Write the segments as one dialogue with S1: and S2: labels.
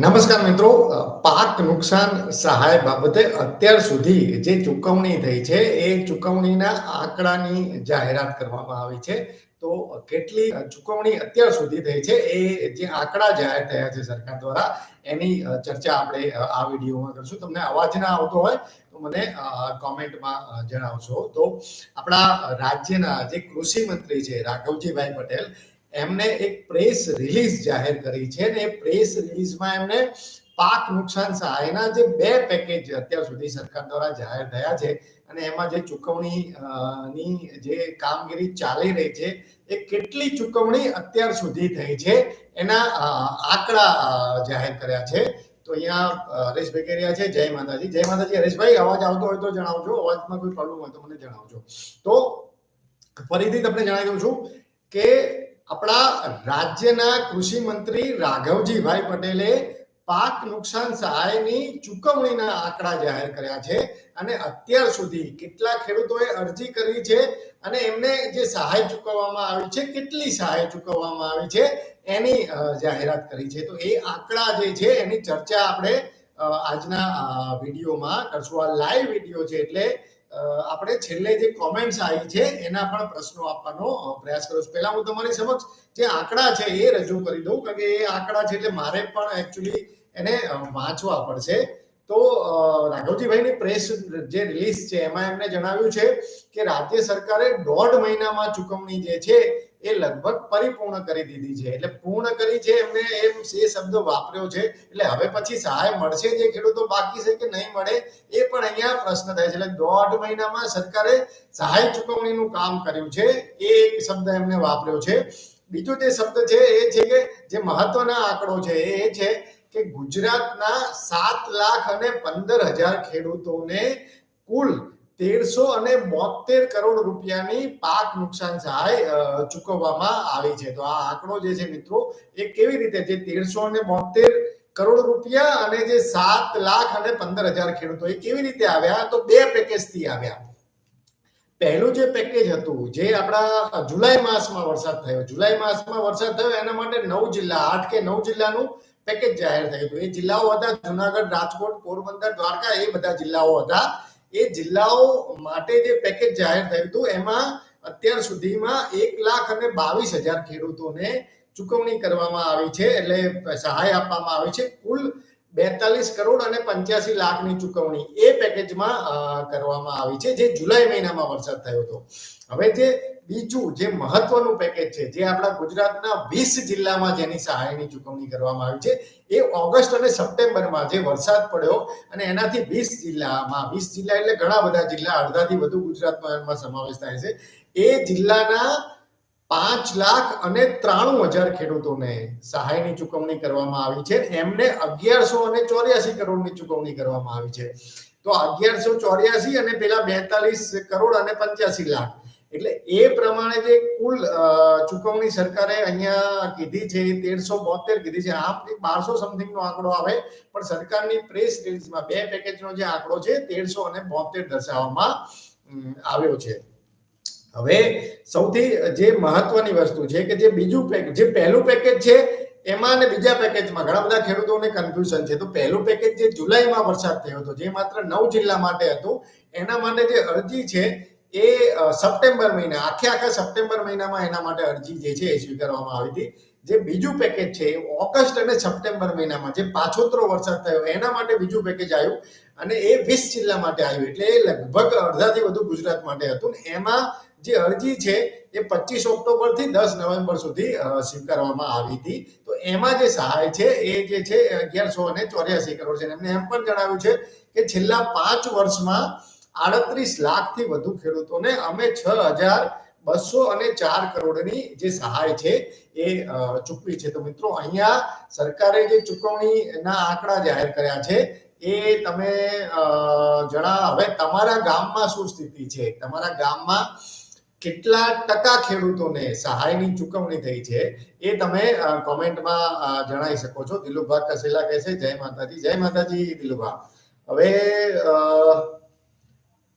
S1: નમસ્કાર મિત્રો પાક નુકસાન સહાય બાબતે અત્યાર સુધી જે ચૂકવણી થઈ છે, એ ચૂકવણીના આંકડાની જાહેરાત કરવામાં આવી છે. તો કેટલી ચૂકવણી અત્યાર સુધી થઈ છે, એ જે આંકડા જાહેર થયા છે સરકાર દ્વારા, એની ચર્ચા આપણે આ વિડીયોમાં કરશું. તમને અવાજ ના આવતો હોય, તો મને કોમેન્ટમાં જણાવશો. તો આપણા રાજ્યના જે કૃષિ મંત્રી છે, રાઘવજીભાઈ પટેલ એમને એક પ્રેસ રિલીઝ જાહેર કરી છે ને એ પ્રેસ રિલીઝમાં એમને પાક નુકસાન સહાયના જે બે પેકેજ અત્યાર સુધી સરકાર દ્વારા જાહેર થયા છે અને એમાં જે ચૂકવણી ની જે કામગીરી ચાલી રહી છે, એ કેટલી ચૂકવણી અત્યાર સુધી થઈ છે એના આંકડા જાહેર કર્યા છે. તો અહીંયા હરેશભાઈ કહી રહ્યા છે, જય માતાજી. જય માતાજી હરેશભાઈ અવાજ આવતો હોય તો જણાવજો. અવાજમાં કોઈ પ્રોબ્લેમ હોય તો મને જણાવજો. તો ફરીથી તમને જણાવી દઉં છું કે આપણા રાજ્યના કૃષિ મંત્રી રાઘવજીભાઈ પટેલે પાક નુકસાન સહાયની ચૂકવણીના આંકડા જાહેર કર્યા છે અને અત્યાર સુધી કેટલા ખેડૂતોએ અરજી કરી છે અને એમને જે સહાય ચૂકવવામાં આવી છે, કેટલી સહાય ચૂકવવામાં આવી છે, એની જાહેરાત કરી છે. તો એ આંકડા જે છે, એની ચર્ચા આપણે આજના વિડીયોમાં કરશું. આ લાઈવ વીડિયો છે એટલે આપણે છેલ્લે જે કોમેન્ટ્સ આવી છે, એના પણ પ્રશ્નો આપવાનો પ્રયાસ કરું છું. પહેલા હું તમારી સમક્ષ જે આંકડા છે એ રજૂ કરી દઉં, કારણ કે એ આંકડા છે એટલે મારે પણ એકચ્યુઅલી એને વાંચવા પડશે. તો રાઘવજીભાઈની પ્રેસ જે રિલીઝ છે, એમાં એમને જણાવ્યું છે કે રાજ્ય સરકારે દોઢ મહિનામાં ચૂકવણી જે છે એ લગભગ પરિપૂર્ણ કરી દીધી છે. એટલે પૂર્ણ કરી છે એમને એમ એ શબ્દ વાપર્યો છે. એટલે હવે પછી સહાય મળશે જે ખેડૂતો બાકી છે કે નહીં મળે, એ પણ અહીંયા પ્રશ્ન થાય છે. એટલે દોઢ મહિનામાં સરકારે સહાય ચૂકવણીનું કામ કર્યું છે. એ એક શબ્દ એમને વાપર્યો છે. બીજો જે શબ્દ છે એ છે કે, જે મહત્વના આંકડો છે એ છે કે ગુજરાતના સાત લાખ અને પંદર હજાર ખેડૂતોને કુલ તેરસો અને બોતેર કરોડ રૂપિયાની પાક નુકસાન સહાય ચૂકવવામાં આવી છે. તો આ આંકડો જે છે મિત્રો, એ કેવી રીતે જે તેરસો અને બોતેર કરોડ રૂપિયા અને જે સાત લાખ અને પંદર હજાર ખેડૂતો, એ કેવી રીતે આવ્યા? તો બે પેકેજથી આવ્યા. પહેલું જે પેકેજ હતું, જે આપણા જુલાઈ માસમાં વરસાદ થયો. જુલાઈ માસમાં વરસાદ થયો, એના માટે નવ જિલ્લા, આઠ કે નવ જિલ્લાનું પેકેજ જાહેર થયું હતું. એ જિલ્લાઓ હતા, જુનાગઢ, રાજકોટ, પોરબંદર, દ્વારકા, એ બધા જિલ્લાઓ હતા. એ જિલ્લાઓ માટે જે પેકેજ જાહેર થયું હતું, એમાં અત્યાર સુધીમાં એક લાખ અને બાવીસ હજાર ખેડૂતોને ચૂકવણી કરવામાં આવી છે, એટલે સહાય આપવામાં આવી છે. કુલ બેતાલીસ કરોડ અને પંચ્યાસી લાખની ચૂકવણી એ પેકેજમાં કરવામાં આવી છે, જે જુલાઈ મહિનામાં વરસાદ થયો હતો. હવે જે બીજું જે મહત્વનું પેકેજ છે, જે આપણા ગુજરાતના વીસ જિલ્લામાં જેની સહાયની ચૂકવણી કરવામાં આવી છે, એ ઓગસ્ટ અને સપ્ટેમ્બરમાં જે વરસાદ પડ્યો અને એનાથી વીસ જિલ્લામાં, વીસ જિલ્લા એટલે ઘણા બધા જિલ્લા, અડધાથી વધુ ગુજરાતમાં સમાવેશ થાય છે. એ જિલ્લાના પાંચ લાખ અને ત્રાણું હજાર ખેડૂતોને સહાયની ચૂકવણી કરવામાં આવી છે એમને અગિયારસો અને ચોર્યાસી કરોડની ચૂકવણી કરવામાં આવી છે. તો અગિયારસો ચોર્યાસી અને પેલા બેતાલીસ કરોડ અને પંચ્યાસી લાખ. એટલે એ પ્રમાણે જે કુલ ચૂકવણી સરકારે અહીંયા કીધી છે, તેરસો બોતેર કીધી છે. આમ બારસો સમથિંગ નો આંકડો આવે, પણ સરકારની પ્રેસ રિલીઝમાં બે પેકેજનો જે આંકડો છે, તેરસો અને બોતેર દર્શાવવામાં આવ્યો છે. હવે સૌથી જે મહત્વની વસ્તુ છે કે જે બીજું પેકેજ જે પહેલું પેકેજ છે, એમાં અને બીજા પેકેજમાં ઘણા બધા ખેડૂતોને કન્ફ્યુઝન છે. તો પહેલું પેકેજ જે જુલાઈમાં વરસાદ થયો હતો, જે માત્ર નવ જિલ્લા માટે હતું, એના માટે જે અરજી છે એ સપ્ટેમ્બર મહિના, આખે આખા સપ્ટેમ્બર મહિનામાં એના માટે અરજી જે છે એ સ્વીકારવામાં આવી હતી. જે બીજું પેકેજ છે એ ઓગસ્ટ અને સપ્ટેમ્બર મહિનામાં જે પાછોતરો વરસાદ થયો, એના માટે બીજું પેકેજ આવ્યું અને એ વીસ જિલ્લા માટે આવ્યું. એટલે એ લગભગ અડધાથી વધુ ગુજરાત માટે હતું. એમાં જે અરજી છે એ પચીસ ઓક્ટોબરથી દસ નવેમ્બર સુધી સ્વીકારવામાં આવી હતી. તો એમાં જે સહાય છે એ જે છે અગિયારસો અને ચોર્યાસી કરોડ છે. એમને એમ પણ જણાવ્યું છે કે છેલ્લા પાંચ વર્ષમાં આડત્રીસ લાખથી વધુ ખેડૂતોને અમે છ હજાર બસો અને ચાર કરોડની જે સહાય છે એ ચૂકવી છે. તો મિત્રો, અહીંયા સરકારે જે ચૂકવણીના આંકડા જાહેર કર્યા છે એ તમે જણા હવે તમારા ગામમાં શું સ્થિતિ છે? તમારા ગામમાં કેટલા ટકા ખેડૂતોને સહાયની ચૂકવણી થઈ છે એ તમે કોમેન્ટમાં જણાવી શકો છો. દિલુભા કસેલા કહે છે જય માતાજી જય માતાજી, દિલુભા. હવે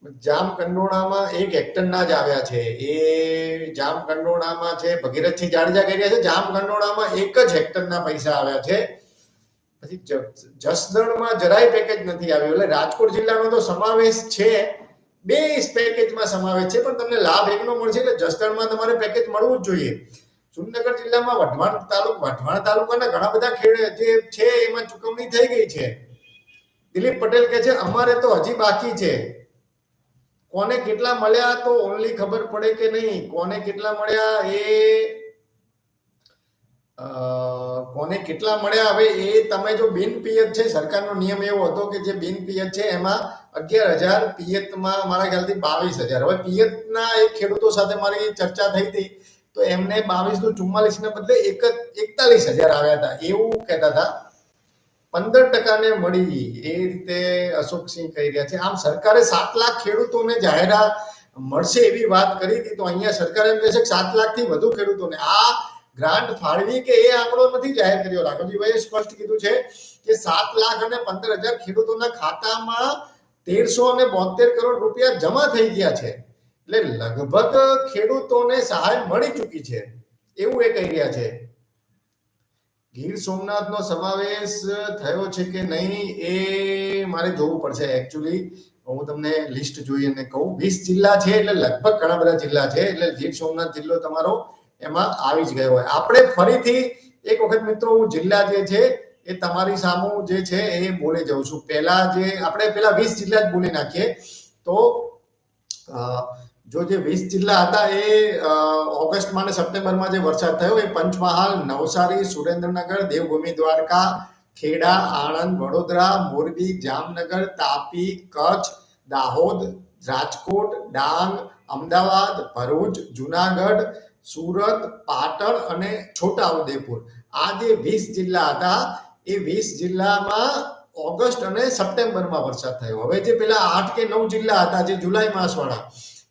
S1: જામ કંડોણામાં એક હેક્ટરના જ આવ્યા છે. એ જામ કંડોણામાં છે, ભગીરથસિંહ જાડેજા કહી રહ્યા છે, જામ કંડોણામાં એક જ હેક્ટરના પૈસા આવ્યા છે. પછી જસદણમાં જરાય પેકેજ નથી આવ્યું, એટલે રાજકોટ જિલ્લાનો તો સમાવેશ છે. બે પેકેજમાં સમાવેશ છે, પણ તમને લાભ એકનો મળશે એટલે જસદણમાં તમારે પેકેજ મળવું જ જોઈએ. સુરનગર જિલ્લામાં વઢવાણ તાલુક, વઢવાણ તાલુકાના ઘણા બધા ખેડ જે છે, એમાં ચૂકવણી થઈ ગઈ છે. દિલીપ પટેલ કે છે, અમારે તો હજી બાકી છે. કોને કેટલા મળ્યા તો ઓનલી ખબર પડે કે નહીં? કોને કેટલા મળ્યા એ કોને કેટલા મળ્યા? હવે એ તમે જો બિન પિયત છે, સરકારનો નિયમ એવો હતો કે જે બિન પિયત છે, એમાં અગિયાર હજાર પિયતમાં મારા ખ્યાલથી બાવીસ હજાર. હવે પિયતના એક ખેડૂતો સાથે મારી ચર્ચા થઈ હતી, તો એમને બાવીસનું ચુમ્માલીસ ને બદલે એક એકતાલીસ હજાર આવ્યા હતા. એવું કહેતા હતા પંદર ટકાને મળી એ રીતે અશોકસિંહ કહી રહ્યા છે. આમ સરકારે સાત લાખ ખેડૂતોને જાહેરાત મળશે એવી વાત કરી હતી, તો અહીંયા સરકારે એમ કહે છે કે સાત લાખથી વધુ ખેડૂતોને. આ ગ્રાન્ટ ફાળવી કે એ આંકડો નથી જાહેર કર્યો? રાઘવજીભાઈએ સ્પષ્ટ કીધું છે કે સાત લાખ અને પંદર હજાર ખેડૂતોના ખાતામાં તેરસો અને બોતેર કરોડ રૂપિયા જમા થઈ ગયા છે. એટલે લગભગ ખેડૂતોને સહાય મળી ચૂકી છે. એવું એ કહી રહ્યા છે. ગીર સોમનાથનો સમાવેશ થયો છે કે નહીં એ મારે જોવું પડશે એકચ્યુઅલી હું તમને લિસ્ટ જોઈ અને કહું. વીસ જિલ્લા છે એટલે લગભગ ઘણા બધા જિલ્લા છે. એટલે ગીર સોમનાથ જિલ્લો તમારો એમાં આવી જ ગયો હોય. આપણે ફરીથી એક વખત મિત્રો, હું જિલ્લા જે છે એ તમારી સામું જે છે એ બોલી જાઉં છું. પહેલા જે, આપણે પેલા વીસ જિલ્લા જ બોલી નાખીએ. તો જો જે વીસ જિલ્લા હતા એ ઓગસ્ટમાં અને સપ્ટેમ્બરમાં જે વરસાદ થયો, એ પંચમહાલ, નવસારી, સુરેન્દ્રનગર, દેવભૂમિ, દ્વારકા, ખેડા, આણંદ, વડોદરા, મોરબી, જામનગર, તાપી, કચ્છ, દાહોદ, રાજકોટ, ડાંગ, અમદાવાદ, ભરૂચ, જુનાગઢ, સુરત, પાટણ અને છોટાઉદેપુર. આ જે વીસ જિલ્લા હતા, એ વીસ જિલ્લામાં ઓગસ્ટ અને સપ્ટેમ્બરમાં વરસાદ થયો. હવે જે પેલા આઠ કે નવ જિલ્લા હતા, જે જુલાઈ માસવાળા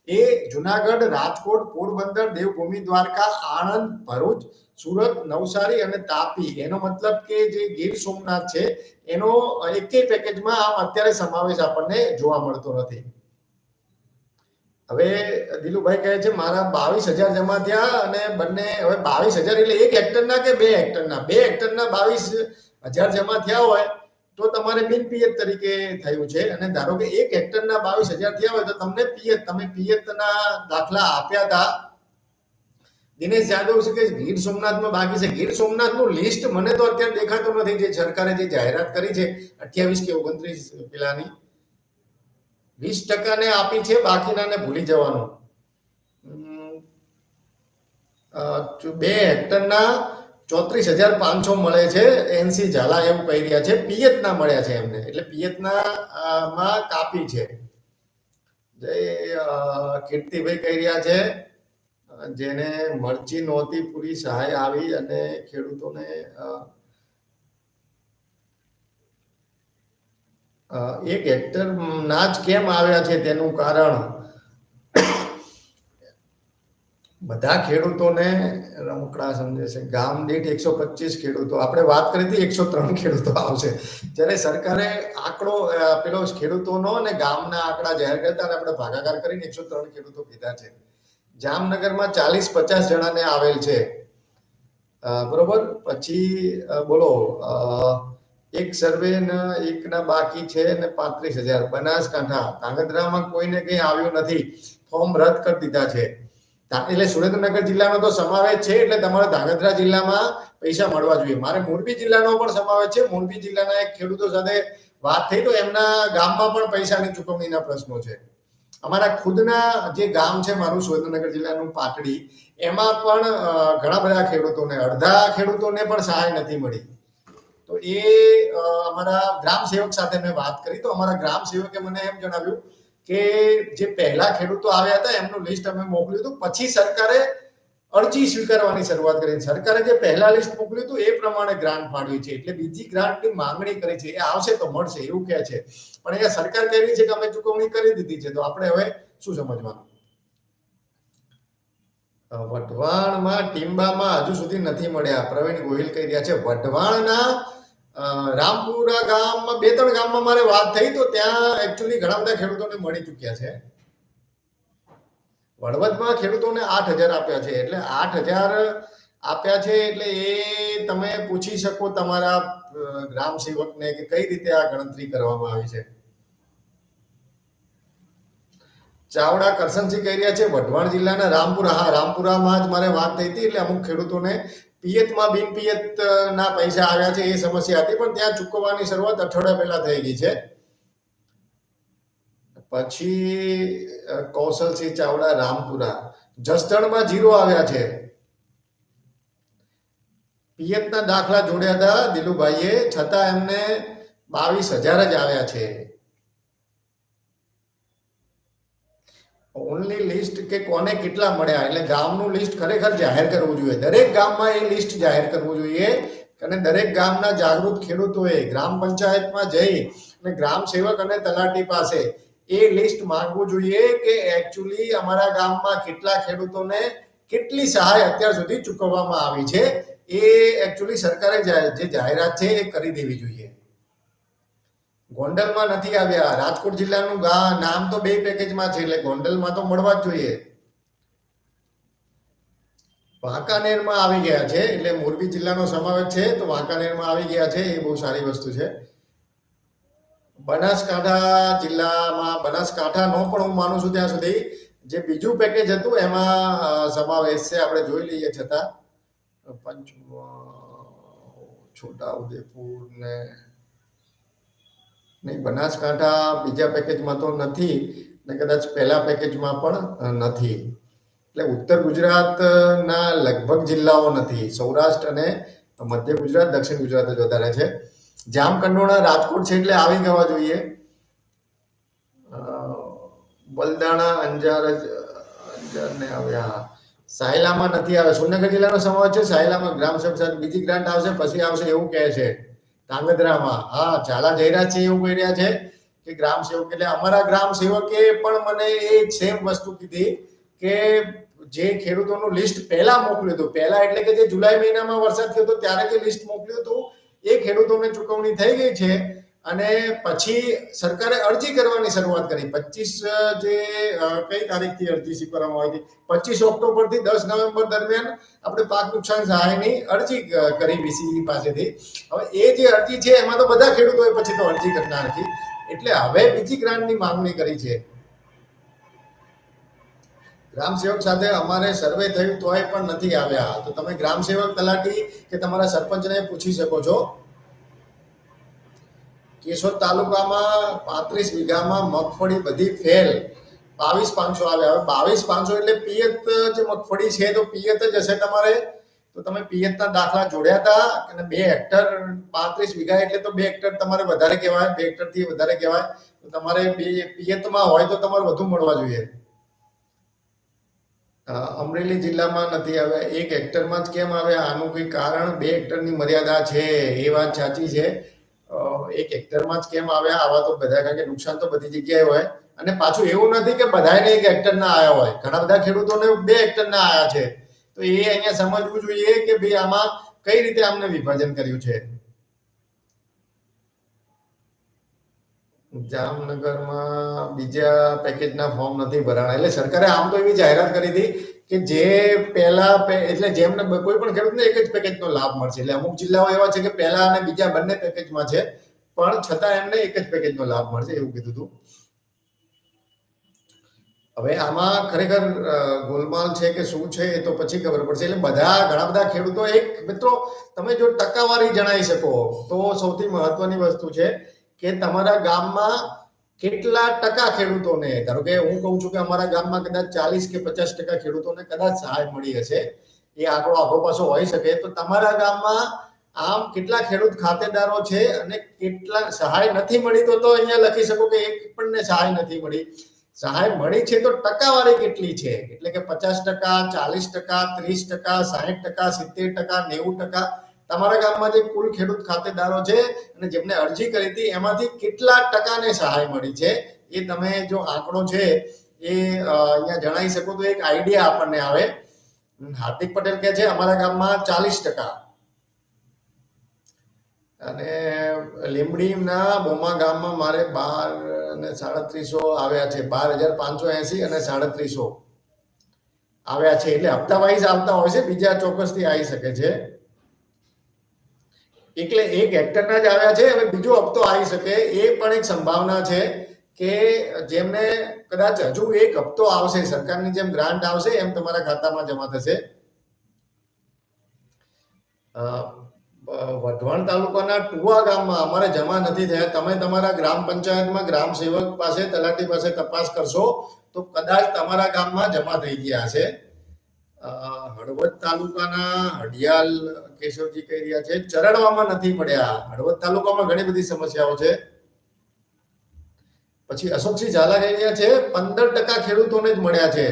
S1: એ જુનાગઢ, રાજકોટ, પોરબંદર, દેવભૂમિ, દ્વારકા, આણંદ, ભરૂચ, સુરત, નવસારી અને તાપી. એનો મતલબ કે જે ગીર સોમનાથ છે, એનો એકેય પેકેજમાં આમ અત્યારે સમાવેશ આપણને જોવા મળતો નથી. હવે દિલુભાઈ કહે છે, મારા બાવીસ હજાર જમા થયા અને બંને હવે બાવીસ હજાર એટલે એક હેક્ટરના કે બે હેક્ટરના? બે હેક્ટરના બાવીસ હજાર જમા થયા હોય તો તમારે બિન પિયત તરીકે થયું છે. અને ધારો કે એક હેક્ટરના બાવીસ હજાર થયા હોય તો તમને પિયત તમે પિયતના દાખલા આપ્યા હતા દિનેશ યાદવ છે? કે ગીર સોમનાથમાં બાકી છે. ગીર સોમનાથનું લિસ્ટ મને તો અત્યારે દેખાતું નથી. જે સરકારે જે જાહેરાત કરી છે, અઠ્યાવીસ કે ઓગણત્રીસ પેલાની. વીસ ટકાને આપી છે, બાકીનાને ભૂલી જવાનું. બે હેક્ટરના ચોત્રીસ હજાર પાંચસો મળે છે એનસી ઝાલા એવું કહી રહ્યા છે. પિયતના મળ્યા છે એમને. એટલે પિયતના માં કાપી છે. અ, કીર્તિભાઈ કહી રહ્યા છે જેને મરચી નહોતી પૂરી સહાય આવી અને ખેડૂતોને એક હેક્ટર ના જ કેમ આવ્યા છે તેનું કારણ બધા ખેડૂતોને રમકડા સમજે છે. ગામ દીઠ એકસો પચીસ ખેડૂતો. આપણે વાત કરી હતી એકસો ત્રણ ખેડૂતો આવશે. જ્યારે સરકારે આંકડો પેલો ખેડૂતોનો અને ગામના આંકડા જાહેર કરતા અને આપણે ભાગાકાર કરીને એકસો ત્રણ ખેડૂતો કીધા છે. જામનગરમાં ચાલીસ પચાસ જણાને આવેલ છે. બરોબર? પછી બોલો એક સર્વે એકના બાકી છે ને પાંત્રીસ હજાર. બનાસકાંઠા. કાંગધ્રામાં કોઈને કંઈ આવ્યું નથી. ફોર્મ રદ કરી દીધા છે. એટલે સુરેન્દ્રનગર જિલ્લાનો તો સમાવેશ છે, એટલે તમારે ધાંગધ્રા જિલ્લામાં પૈસા મળવા જોઈએ. મારે મોરબી જિલ્લાનો પણ સમાવેશ છે. મોરબી જિલ્લાના એક ખેડૂતો સાથે વાત થઈ, તો એમના ગામમાં પણ પૈસાની ચૂકવણીના પ્રશ્નો છે. અમારા ખુદના જે ગામ છે, મારું સુરેન્દ્રનગર જિલ્લાનું પાટડી, એમાં પણ ઘણા બધા ખેડૂતોને, અડધા ખેડૂતોને પણ સહાય નથી મળી. તો એ અમારા ગ્રામ સેવક સાથે મેં વાત કરી. તો અમારા ગ્રામ સેવકે મને એમ જણાવ્યું કે જે પહેલા ખેડૂતો આવ્યા હતા, એમનું લિસ્ટ અમે મોકલ્યું હતું. પછી સરકારે અરજી સ્વીકારવાની શરૂઆત કરી. સરકારે જે પહેલા લિસ્ટ મોકલ્યું હતું, એ પ્રમાણે ગ્રાન્ટ ફાળવી છે. એટલે બીજી ગ્રાન્ટની માંગણી કરી છે. એ આવશે તો મળશે, એવું કહે છે. પણ અહીંયા સરકાર કહી રહી છે કે અમે ચૂકવણી કરી દીધી છે. તો આપણે હવે શું સમજવાનું? વઢવાણમાં ટીમ્બામાં હજુ સુધી નથી મળ્યા. પ્રવીણ ગોહિલ કહી રહ્યા છે, વઢવાણના રામપુરા ગામમાં બે ત્રણ ગામમાં મારે વાત થઈ તો ત્યાં એકચ્યુઅલી ઘણા બધા ખેડૂતોને મળી ચૂક્યા છે. વડવદમાં ખેડૂતોને આઠ હજાર આપ્યા છે. એટલે આઠ હજાર આપ્યા છે એટલે એ તમે પૂછી શકો તમારા ગ્રામ સેવકને કે કઈ રીતે આ ગણતરી કરવામાં આવી છે. ચાવડા કરશનસિંહ કહી રહ્યા છે, વઢવાણ જિલ્લાના રામપુરા. હા, રામપુરામાં જ મારે વાત થઈ હતી એટલે અમુક ખેડૂતોને પિયતમાં બિન પિયત ના પૈસા આવ્યા છે એ સમસ્યા હતી, પણ ત્યાં ચૂકવવાની શરૂઆત અઠવાડિયા પહેલા થઈ ગઈ છે. પછી કૌશલસિંહ ચાવડા રામપુરા, જસદણમાં જીરો આવ્યા છે. પિયતના દાખલા જોડ્યા હતા, દિલુભાઈએ, છતાં એમને બાવીસ હજાર જ આવ્યા છે. ઓનલી લિસ્ટ કે કોને કેટલા મળ્યા? એટલે ગામનું લિસ્ટ ખરેખર જાહેર કરવું જોઈએ. દરેક ગામમાં એ લિસ્ટ જાહેર કરવું જોઈએ. અને દરેક ગામના જાગૃત ખેડૂતોએ, ગ્રામ પંચાયતમાં જઈ અને ગ્રામ સેવક અને તલાટી પાસે એ લિસ્ટ માંગવું જોઈએ કે એકચ્યુઅલી અમારા ગામમાં કેટલા ખેડૂતોને કેટલી સહાય અત્યાર સુધી ચૂકવવામાં આવી છે. એ એકચ્યુઅલી સરકારે જા- જાહેરાત છે એ કરી દેવી જોઈએ. ગોંડલમાં નથી આવ્યા. રાજકોટ જિલ્લાનું ગા- નામ તો બે પેકેજમાં છે, એટલે ગોંડલમાં તો મળવા જ જોઈએ. વાંકાનેરમાં આવી ગયા છે, એટલે મોરબી જિલ્લાનો સમાવેશ છે, તો વાંકાનેરમાં આવી ગયા છે, એ બહુ સારી વસ્તુ છે. બનાસકાંઠા જિલ્લામાં બનાસકાંઠાનો પણ હું માનું છું ત્યાં સુધી, જે બીજું પેકેજ હતું, એમાં સમાવેશ છે, આપણે જોઈ લઈએ છતાં. પંચ છોટા ઉદેપુર ને નહીં, બનાસકાંઠા બીજા પેકેજમાં તો નથી, ને કદાચ પહેલા પેકેજમાં પણ નથી. એટલે ઉત્તર ગુજરાતના લગભગ જિલ્લાઓ નથી. સૌરાષ્ટ્ર અને મધ્ય ગુજરાત, દક્ષિણ ગુજરાત જ વધારે છે. જામકંડોળા રાજકોટ છે એટલે આવી જવા જોઈએ. બલદાણા, અંજાર જ અંજાર ને આવ્યા સાયલામાં નથી આવે. સુરનગર જિલ્લાનો સમાવેશ છે. સાયલામાં ગ્રામ સેવક બીજી ગ્રાન્ટ આવશે, પછી આવશે એવું કહે છે. ધાંગધ્રામાં હા, ઝાલા જયરાજ છે એવું કહી રહ્યા છે કે ગ્રામ સેવક. એટલે અમારા ગ્રામ સેવકે પણ મને એ સેમ વસ્તુ કીધી કે જે ખેડૂતોનું લિસ્ટ પહેલા મોકલ્યું હતું. પહેલા એટલે કે જે જુલાઈ મહિનામાં વરસાદ થયો હતો, ત્યારે જે લિસ્ટ મોકલ્યું હતું, એ ખેડૂતોને ચૂકવણી થઈ ગઈ છે. અને પછી સરકારે અરજી કરવાની શરૂઆત કરી. પચીસ જે કઈ તારીખથી અરજી સ્વીકારવામાં આવી હતી? પચીસ ઓક્ટોબરથી દસ નવેમ્બર દરમિયાન આપણે પાક નુકસાન સહાયની અરજી કરી વીસી પાસેથી. હવે એ જે અરજી છે, એમાં તો બધા ખેડૂતોએ પછી તો અરજી કરનાર હતી. એટલે હવે બીજી ગ્રાન્ટની માંગણી કરી છે. ગ્રામ સેવક સાથે અમારે સર્વે થયું તોય પણ નથી આવ્યા. તો તમે ગ્રામ સેવક તલાટી કે તમારા સરપંચને પૂછી શકો છો. કેશોદ તાલુકામાં પાંત્રીસ વીઘામાં મગફળી બધી ફેલ. બાવીસ પાંચસો આવે. હવે બાવીસ પાંચસો એટલે પિયત જે મગફળી છે તો પિયત જ હશે તમારે. તો તમે પિયતના દાખલા જોડ્યા હતા અને બે હેક્ટર પાંત્રીસ વીઘા એટલે તો બે હેક્ટર તમારે વધારે કહેવાય, બે હેક્ટરથી વધારે કહેવાય. તો તમારે બે પિયતમાં હોય તો તમારે વધુ મળવા જોઈએ. અમરેલી જિલ્લામાં નથી આવે. એક હેક્ટરમાં જ કેમ આવે? આનું કોઈ કારણ બે હેક્ટરની મર્યાદા છે. એ વાત સાચી છે. એક હેક્ટરમાં જ કેમ આવ્યા? આવા તો બધા, કારણ કે નુકસાન તો બધી જગ્યાએ હોય. અને પાછું એવું નથી કે બધાને એક હેક્ટરના આવ્યા હોય. ઘણા બધા ખેડૂતોને બે હેક્ટરના આવ્યા છે. તો એ અહીંયા સમજવું જોઈએ કે ભાઈ આમાં કઈ રીતે આમને વિભાજન કર્યું છે. જામનગરમાં બીજા પેકેજના ફોર્મ નથી ભરાણા. એટલે સરકારે આમ તો એવી જાહેરાત કરી હતી કે જે પહેલા એટલે જેમને કોઈ પણ ખેડૂતને એક જ પેકેજનો લાભ મળશે. એટલે અમુક જિલ્લાઓ એવા છે કે પહેલા અને બીજા બંને પેકેજમાં છે, પણ છતાં એમને એક જ પેકેજનો લાભ મળશે એવું કીધું હતું હવે આમાં ખરેખર ગોલમાલ છે કે શું છે એ તો પછી ખબર પડશે. એટલે બધા, ઘણા બધા ખેડૂતો એક, મિત્રો, તમે જો ટકાવારી જણાવી શકો તો સૌથી મહત્વની વસ્તુ છે કે તમારા ગામમાં કેટલા ટકા ખેડૂતોને, ધારો કે હું કહું છું કે અમારા ગામમાં કદાચ ચાલીસ કે પચાસ ટકા ખેડૂતોને કદાચ સહાય મળી હશે, એ આંકડો આપણો પાછો હોઈ શકે. તો તમારા ગામમાં આમ કેટલા ખેડૂત ખાતેદારો છે અને કેટલા સહાય નથી મળી, તો તો અહીંયા લખી શકો કે એક પણને સહાય નથી મળી. સહાય મળી છે તો ટકાવારી કેટલી છે? એટલે કે પચાસ ટકા, ચાલીસ ટકા, ત્રીસ ટકા, સાહીઠ ટકા, સિત્તેર ટકા, નેવું ટકા તમારા ગામમાં જે કુલ ખેડૂત ખાતેદારો છે અને જેમને અરજી કરી હતી, એમાંથી કેટલા ટકાને સહાય મળી છે? એ તમે જો આંકડો છે, એ અહીંયા જણાવી શકો તો એક આઈડિયા આપણને આવે. હાર્દિક પટેલ કહે છે, અમારા ગામમાં ચાલીસ ટકા. અને લીંબડીના બોમા ગામમાં મારે બાર અને સાડત્રીસો આવ્યા છે. બાર હજાર પાંચસો એસી અને સાડત્રીસો આવ્યા છે. એટલે હપ્તા વાઇઝ આવતા હોય છે, બીજા ચોક્કસથી આવી શકે છે. એટલે એક એક્ટરના જ આવ્યા છે હવે બીજો હપ્તો આવી શકે. એ પણ એક સંભાવના છે કે જેમને કદાચ હજુ એક હપ્તો આવશે સરકારની જેમ ગ્રાન્ટ આવશે એમ તમારા ખાતામાં જમા થશે. વઢવાણ તાલુકાના ટુવા ગામમાં અમારે જમા નથી થયા. તમે તમારા ગ્રામ પંચાયતમાં ગ્રામ સેવક પાસે તલાટી પાસે તપાસ કરશો તો કદાચ તમારા ગામમાં જમા થઈ ગયા અ, હળવદ તાલુકાના હડિયાલ કેશવજી કહી રહ્યા છે. ચરણવામાં નથી પડ્યા. હળવદ તાલુકામાં ઘણી બધી સમસ્યાઓ છે. પછી અશોકસિંહ ઝાલા કહી રહ્યા છે, પંદર ટકા ખેડૂતોને જ મળ્યા છે.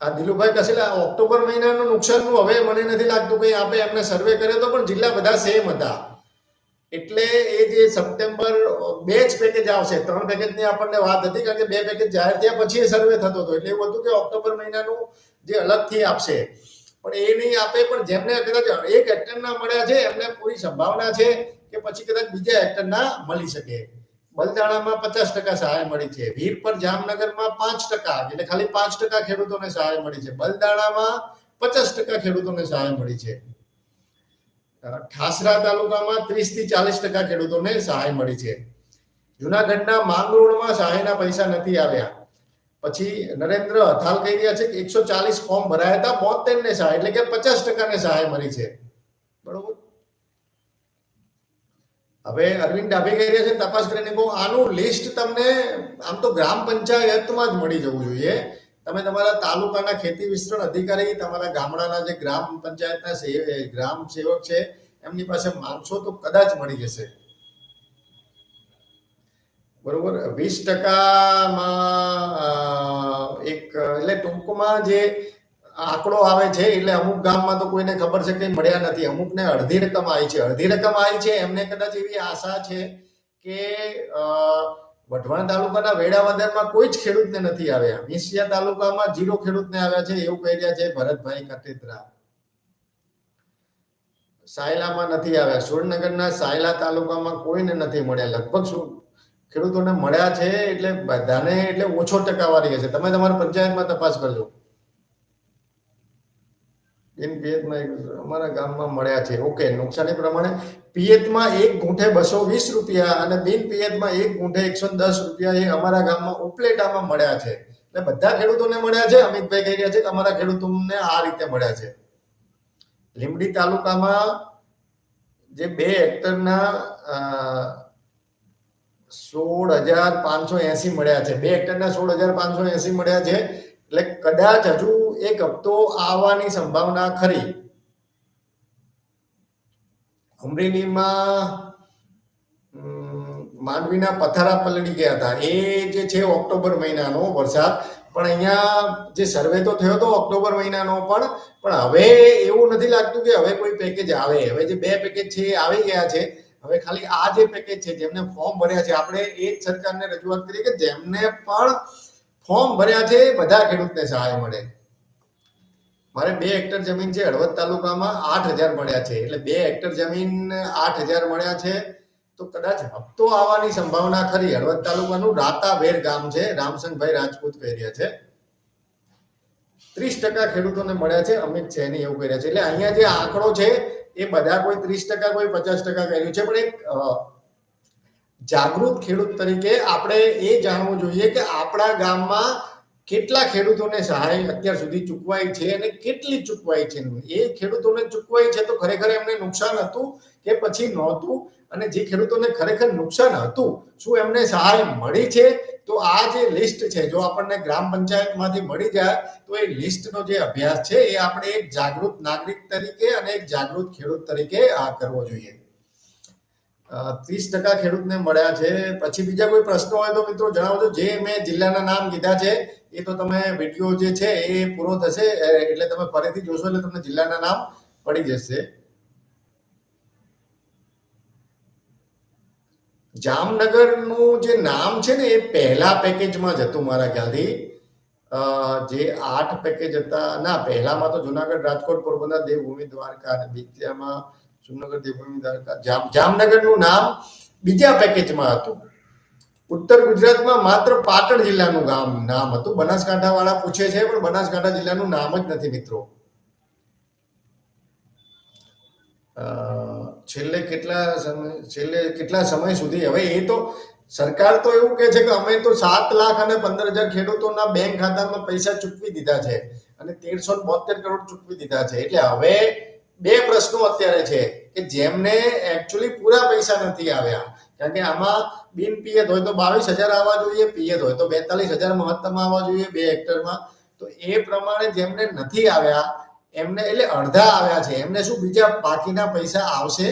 S1: આ દિલુભાઈ કસેલા ઓક્ટોબર મહિનાનું નુકસાનનું હવે મને નથી લાગતું કંઈ આપે એમને સર્વે કર્યો તો પણ જિલ્લા બધા સેમ હતા. એટલે એ જે સપ્ટેમ્બર, બે જ પેકેજ આવશે. ત્રણ પેકેજની આપણને વાત હતી, કારણ કે બે પેકેજ જાહેર થયા પછી એ સર્વે થતો હતો. એટલે એવું હતું કે ઓક્ટોબર મહિનાનું જે અલગથી આપશે. પણ એ નહીં આપે, પણ જેમને કદાચ એક એક્ટરના મળ્યા છે, એમને પૂરી સંભાવના છે કે પછી કદાચ બીજા એક્ટરના મળી શકે. બલદાણામાં પચાસ ટકા સહાય મળી છે. વીર પર જામનગરમાં પાંચ ટકા, એટલે ખાલી પાંચ ટકા ખેડૂતોને સહાય મળી છે. બલદાણામાં પચાસ ટકા ખેડૂતોને સહાય મળી છે. ઠાસરા તાલુકામાં ત્રીસથી ચાલીસ ટકા ખેડૂતોને સહાય મળી છે. જુનાગઢના માંગરોળમાં સહાયના પૈસા નથી આવ્યા. પછી નરેન્દ્ર હથાલ કહી રહ્યા છે કે એકસો ચાલીસ ફોર્મ ભરાયા હતા બોતેર ને સહાય, એટલે કે પચાસ ટકાને સહાય મળી છે. બરોબર? હવે અરવિંદ ડાભી કહી રહ્યા છે, તપાસ કરીને કહું, આનું લિસ્ટ તમને આમ તો ગ્રામ પંચાયતમાં જ મળી જવું જોઈએ. તમે તમારા તાલુકાના ખેતી વિસ્તરણ અધિકારી તમારા ગામડાના જે ગ્રામ પંચાયતના ગ્રામ સેવક છે એમની પાસે માંગશો તો કદાચ મળી જશે. બરોબર? વીસ ટકામાં એક એટલે ટૂંકમાં જે આંકડો આવે છે એટલે અમુક ગામમાં તો કોઈને ખબર છે કે મળ્યા નથી. અમુકને અડધી રકમ આવી છે. અડધી રકમ આવી છે એમને કદાચ એવી આશા છે કે અ, વઢવાણ તાલુકાના વેડાવદરમાં કોઈ જ ખેડૂતને નથી આવ્યા. મીસિયા તાલુકામાં જીરો ખેડૂતને આવ્યા છે એવું કહી રહ્યા છે ભરતભાઈ કટેત્રા. સાયલામાં નથી આવ્યા. સુરેન્દ્રનગરના સાયલા તાલુકામાં કોઈને નથી મળ્યા. લગભગ શું? ખેડૂતોને મળ્યા છે એટલે બધાને એટલે ઓછો ટકાવારી હશે. તમે તમારા પંચાયતમાં તપાસ કરજો. બિન પિયતમાં અમારા ગામમાં મળ્યા છે. ઓકે, નુકસાની પ્રમાણે પિયતમાં એક ગુંઠે બસો વીસ રૂપિયા અને બિન પિયતમાં એક ગુંઠે એકસો દસ રૂપિયા એ અમારા ગામમાં ઉપલેટામાં મળ્યા છે. એટલે બધા ખેડૂતોને મળ્યા છે? અમિતભાઈ કહી રહ્યા છે કે અમારા ખેડૂતોને આ રીતે મળ્યા છે. લીંબડી તાલુકામાં જે બે હેક્ટરના સોળ હજાર પાંચસો એસી મળ્યા છે. બે હેક્ટરના સોળ હજાર પાંચસો એસી મળ્યા છે. એટલે કદાચ હજુ એક હપ્તો આવવાની સંભાવના ખરી. અમરેલીમાં માંડવીના પથારા પલળી ગયા હતા. એ જે છે ઓક્ટોબર મહિનાનો વરસાદ. પણ અહીંયા જે સર્વે તો થયો હતો ઓક્ટોબર મહિનાનો પણ પણ હવે એવું નથી લાગતું કે હવે કોઈ પેકેજ આવે. હવે જે બે પેકેજ છે એ આવી ગયા છે. હવે ખાલી આ જે પેકેજ છે જેમને ફોર્મ ભર્યા છે, આપણે એ જ સરકારને રજૂઆત કરી કે જેમને પણ ફોર્મ ભર્યા છે, બધા ખેડૂતને સહાય મળે. મારે બે હેક્ટર જમીન છે, હળવદ તાલુકામાં આઠ હજાર મળ્યા છે. એટલે બે હેક્ટર જમીન આઠ હજાર મળ્યા છે. તો કદાચ હપ્તો આવવાની સંભાવના ખરી. હળવદ તાલુકાનું રાતાવેર ગામ છે, રામસંગભાઈ રાજપૂત કહી રહ્યા છે. ત્રીસ ટકા ખેડૂતોને મળ્યા છે, અમિત સૈની એવું કહી રહ્યા છે. એટલે અહીંયા જે આંકડો છે, એ બધા કોઈ ત્રીસ ટકા, કોઈ પચાસ ટકા કર્યું છે. પણ એક જાગૃત ખેડૂત તરીકે આપણે એ જાણવું જોઈએ કે આપણા ગામમાં કેટલા ખેડૂતોને સહાય અત્યાર સુધી ચૂકવાઈ છે અને કેટલી ચૂકવાઈ છે? એ ખેડૂતોને ચૂકવાઈ છે તો ખરેખર એમને નુકસાન હતું કે પછી નહોતું? અને જે ખેડૂતોને ખરેખર નુકસાન હતું, શું એમને સહાય મળી છે? તો આ જે લિસ્ટ છે, જો આપણને ગ્રામ પંચાયતમાંથી મળી જાય, તો એ લિસ્ટનો જે અભ્યાસ છે, એ આપણે એક જાગૃત નાગરિક તરીકે અને એક જાગૃત ખેડૂત તરીકે આ કરવો જોઈએ. ત્રીસ ટકા ખેડૂતને મળ્યા છે. પછી બીજા કોઈ પ્રશ્નો હોય તો મિત્રો જણાવજો. જે મેં જિલ્લાના નામ કીધા છે એ તો તમે વીડિયો જે છે એ પૂરો થશે એટલે તમે ફરીથી જોશો એટલે તમને જિલ્લાના નામ પડી જશે. જામનગરનું જે નામ છે ને, એ પહેલા પેકેજમાં જ હતું મારા ખ્યાલથી. જે આઠ પેકેજ હતા, ના, પહેલામાં તો જુનાગઢ રાજકોટ, પોરબંદર, દેવભૂમિ, દ્વારકા અને બીજામાં જુનાગઢ, દેવભૂમિ, દ્વારકા, જામ, જામનગરનું નામ બીજા પેકેજમાં હતું. ઉત્તર ગુજરાતમાં માત્ર પાટણ જિલ્લાનું ગામ, નામ હતું. બનાસકાંઠા વાળા પૂછે છે, પણ બનાસકાંઠા જિલ્લાનું નામ જ નથી મિત્રો. છેલ્લે કેટલા સમય, છેલ્લે કેટલા સમય સુધી? હવે એ તો સરકાર તો એવું કહે છે કે અમે તો સાત લાખ અને પંદર હજાર ખેડૂતોના બેંક ખાતામાં પૈસા ચૂકવી દીધા છે અને તેરસો બોતેર કરોડ ચૂકવી દીધા છે. એટલે હવે બે પ્રશ્નો અત્યારે છે કે જેમને એકચ્યુઅલી પૂરા પૈસા નથી આવ્યા. કારણ કે આમાં બિન પિયત હોય તો બાવીસ હજાર આવવા જોઈએ, પિયત હોય તો બેતાલીસ હજાર મહત્તમ આવવા જોઈએ બે હેક્ટરમાં. તો એ પ્રમાણે જેમને નથી આવ્યા, એમને એટલે અડધા આવ્યા છે. એમને શું બીજા બાકીના પૈસા આવશે?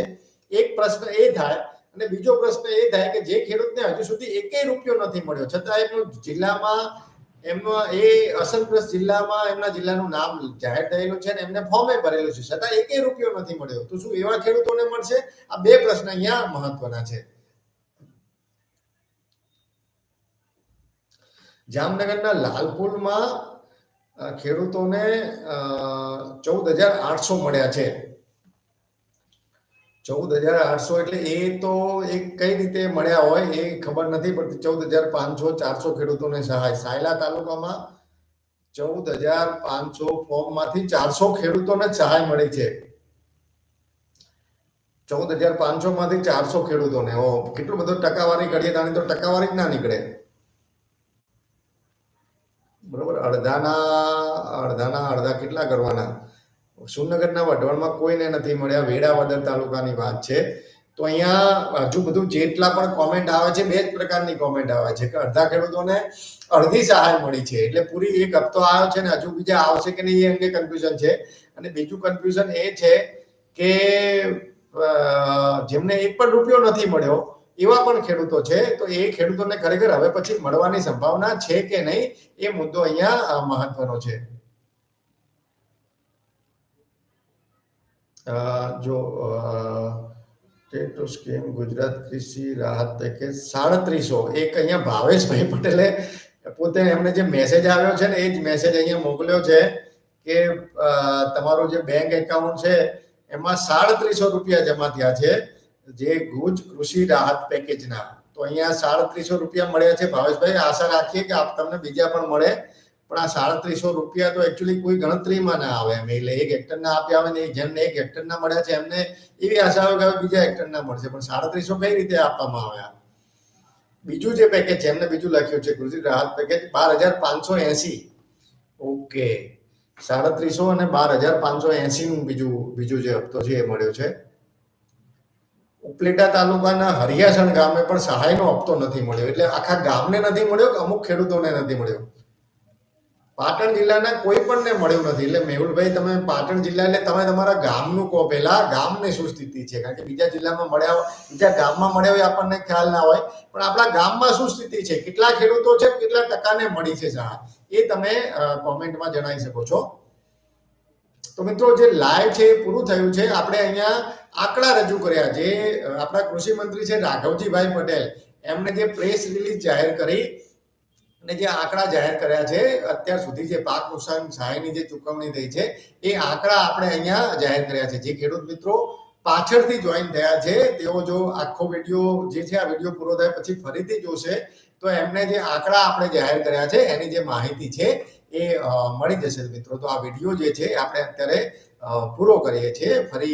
S1: એક પ્રશ્ન એ થાય, અને બીજો પ્રશ્ન એ થાય કે જે ખેડૂતને હજુ સુધી એકેય રૂપિયો નથી મળ્યો. છતાં એમનું જિલ્લામાં, એમનો એ અસરગ્રસ્ત જિલ્લામાં એમના જિલ્લાનું નામ જાહેર થયેલું છે અને એમને ફોર્મે ભરેલું છે. છતાં એકેય રૂપિયો નથી મળ્યો. તો શું એવા ખેડૂતોને મળશે? આ બે પ્રશ્ન અહીંયા મહત્વના છે. જામનગરના લાલપુરમાં ખેડૂતોને ચૌદ હજાર આઠસો મળ્યા છે. ચૌદ હજાર આઠસો એટલે એ તો એ કઈ રીતે મળ્યા હોય એ ખબર નથી પડતી ચૌદ હજાર પાંચસો, ચારસો ખેડૂતોને સહાય. સાયલા તાલુકામાં ચૌદ હજાર પાંચસો ફોર્મમાંથી ચારસો ખેડૂતોને સહાય મળી છે. ચૌદ હજાર પાંચસો માંથી ચારસો ખેડૂતોને. ઓ કેટલું બધું ટકાવારી કરીએ તાણી તો ટકાવારી જ ના નીકળે. બરોબર? અડધાના અડધાના, અડધા કેટલા કરવાના? સુરનગરના વઢવાણમાં કોઈને નથી મળ્યા. વેડાવદર તાલુકાની વાત છે. તો અહીંયા હજુ બધું જેટલા પણ કોમેન્ટ આવે છે, બે જ પ્રકારની કોમેન્ટ આવે છે. કે અડધા ખેડૂતોને અડધી સહાય મળી છે. એટલે પૂરી એક હપ્તો આવ્યો છે ને હજુ બીજા આવશે કે નહીં એ અંગે કન્ફ્યુઝન છે. અને બીજું કન્ફ્યુઝન એ છે કે જેમને એક પણ રૂપિયો નથી મળ્યો એવા પણ ખેડૂતો છે, તો એ ખેડૂતોને ખરેખર હવે પછી મળવાની સંભાવના છે કે નહીં, એ મુદ્દો અહીંયા મહત્વનો છે. જો સ્કીમ ગુજરાત કૃષિ રાહત પેકેજ સાડત્રીસો, એક અહીંયા ભાવેશભાઈ પટેલે પોતે એમને જે મેસેજ આવ્યો છે ને, એ જ મેસેજ અહીંયા મોકલ્યો છે કે તમારું જે બેંક એકાઉન્ટ છે, એમાં સાડત્રીસો રૂપિયા જમા થયા છે. જે ગુજ કૃષિ રાહત પેકેજના તો અહીંયા સાડત્રીસો રૂપિયા મળ્યા છે. ભાવેશભાઈ, આશા રાખીએ કે આપ તમને બીજા પણ મળે. પણ આ સાડત્રીસો રૂપિયા તો એકચ્યુઅલી કોઈ ગણતરીમાં ના આવે એમ. એટલે એક હેક્ટરના આપ્યા આવે ને જેમને એક હેક્ટરના મળ્યા છે, એમને એવી આશા આવે કે બીજા હેક્ટરના મળશે. પણ સાડત્રીસો કઈ રીતે આપવામાં આવ્યા બીજું જે પેકેજ છે, એમને બીજું લખ્યું છે, કૃષિ રાહત પેકેજ બાર હજાર પાંચસો એસી. ઓકે. સાડત્રીસો અને બાર હજાર પાંચસો એસી નું બીજું બીજું જે હપ્તો છે એ મળ્યો છે. ઉપલેટા તાલુકાના હરિયાસણ ગામે પણ સહાયનો હપ્તો નથી મળ્યો. એટલે આખા ગામને નથી મળ્યો કે અમુક ખેડૂતોને નથી મળ્યો? પાટણ જિલ્લાના કોઈ પણને મળ્યું નથી. એટલે મેહુલભાઈ, તમે પાટણ જિલ્લા, એટલે તમે તમારા ગામનું કહો પહેલા, ગામને શું સ્થિતિ છે? કારણ કે બીજા જિલ્લામાં મળ્યા હોય, બીજા ગામમાં મળ્યા હોય આપણને ખ્યાલ ના હોય. પણ આપણા ગામમાં શું સ્થિતિ છે? કેટલા ખેડૂતો છે, કેટલા ટકાને મળી છે સહાય એ તમે કોમેન્ટમાં જણાવી શકો છો. તો મિત્રો જે લાઈવ છે એ પૂરું થયું છે. આપણે અહીંયા આંકડા રજૂ કર્યા. જે આપણા કૃષિ મંત્રી છે રાઘવજીભાઈ પટેલ, એમણે જે પ્રેસ રિલીઝ જાહેર કરી અને જે આંકડા જાહેર કર્યા છે, અત્યાર સુધી જે પાક નુકસાન સહાયની જે ચૂકવણી થઈ છે, એ આંકડા આપણે અહીંયા જાહેર કર્યા છે. જે ખેડૂત મિત્રો પાછળથી જોઈન થયા છે, તેઓ જો આખો વીડિયો જે છે, આ વીડિયો પૂરો થાય પછી ફરીથી જોશે, તો એમને જે આંકડા આપણે જાહેર કર્યા છે, એની જે માહિતી છે એ મળી જશે મિત્રો. તો આ વીડિયો જે છે આપણે અત્યારે પૂરો કરીએ છીએ. ફરી